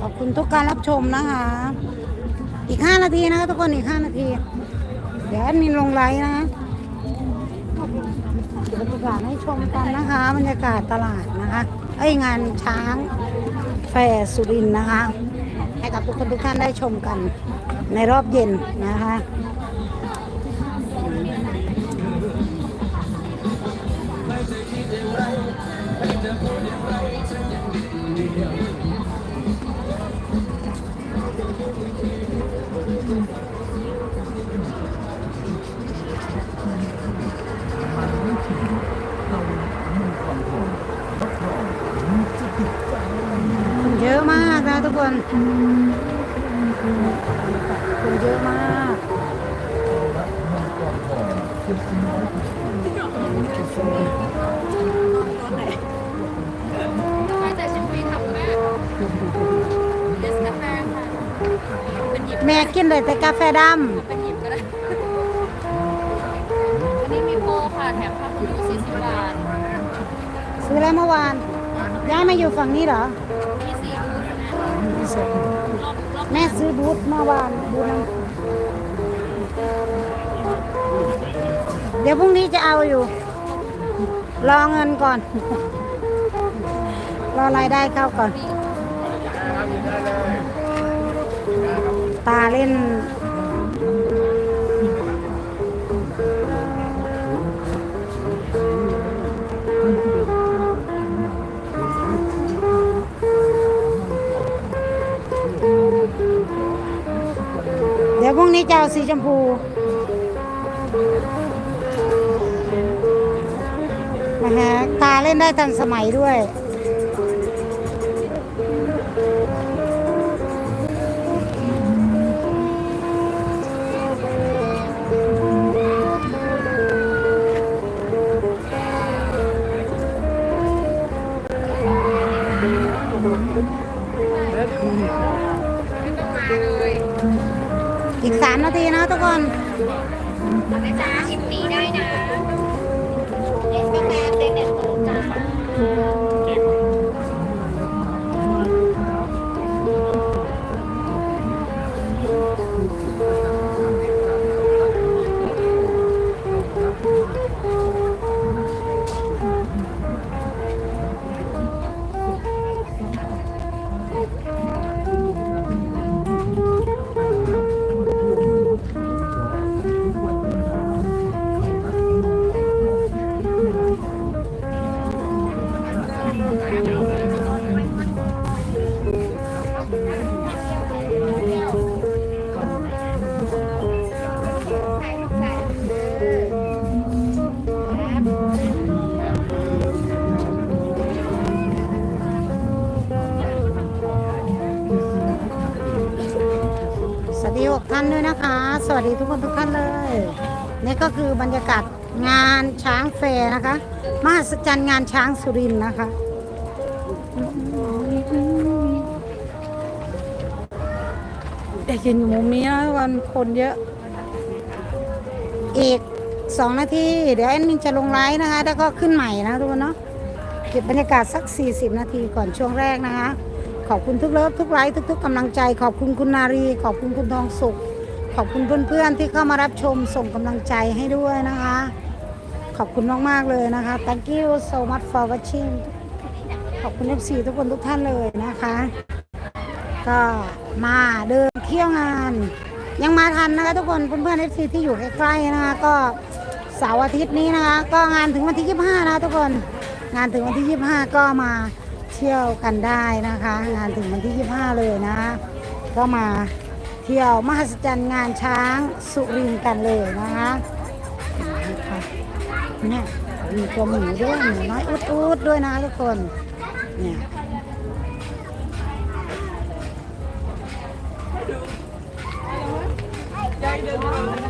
ขอบคุณทุกการรับชมนะคะ อีก 5 นาทีนะคะทุกคนอีก 5 นาที เดี๋ยวมีลงไลน์นะ เดี๋ยวบรรยากให้ชมกันนะคะบรรยากาศตลาดนะคะไองานช้างแฟร์สุรินนะคะ ให้กับทุกคนทุกท่านได้ชมกันในรอบเย็นนะคะคน คนคนเยอะมากมาจากเชียงใหม่ทำแม่เดสกาแฟค่ะเป็นหยิบแม่กินเลยแต่กาแฟดเป็นหยิบก็ได้ อันนี้มีโปรค่ะแถมผ้าปู40บาทำซื้ออะไรเมื่อวานย้ายมาอยู่ฝั่งนี้เหรอมีสี่บูธ สดแม่ซื้อบูธเมื่อวานบูธนั้นเดี๋ยวพรุ่งนี้จะเอาอยู่ รอเงินก่อน รอรายได้เข้าก่อน ตาเล่น งนี้จะเอาสีชมพู นะฮะ ตาเล่นได้ทันสมัยด้วยอี อีกสามนาทีนะทุกคน สามสิบปีได้ นด้วยนะคะ สวัสดีทุกคนทุกท่านเลย นี่ก็คือบรรยากาศงานช้างแฟร์นะคะ มหัศจรรย์งานช้างสุรินทร์นะคะเด็กยืนอยู่มุมนี้นะวันคนเยอะ อีกสองนาที เดี๋ยวแอดมินจะลงไลฟ์นะคะ แล้วก็ขึ้นใหม่นะทุกคนเนาะ เก็บบรรยากาศสัก 40 นาทีก่อนช่วงแรกนะคะขอบคุณทุกเลิฟทุกไลค์ทุกๆกำลังใจ ขอบคุณคุณนารี ขอบคุณคุณทองสุข ขอบคุณเพื่อนๆที่เข้ามารับชมส่งกำลังใจให้ด้วยนะคะ ขอบคุณมากๆเลยนะคะ thank you so much for watching ขอบคุณ FC ทุกคนทุกท่านเลยนะคะ ก็มาเดินเที่ยวงาน ยังมาทันนะคะทุกคนเพื่อนๆ FC ที่อยู่ใกล้ๆนะคะก็เสาร์อาทิตย์นี้นะคะ ก็งานถึงวันที่ 25 นะคะทุกคนงานถึงวันที่ 25 ก็มาเที่ยวกันได้นะคะ งานถึงวันที่ 25 เลยนะ ก็มา เที่ยวมหัศจรรย์งานช้างสุรินกันเลยนะคะเนี่ยมีตัวหมูด้วยหมูน้อยอุดๆดด้วยนะทุกคนเนี่ยใจเดิน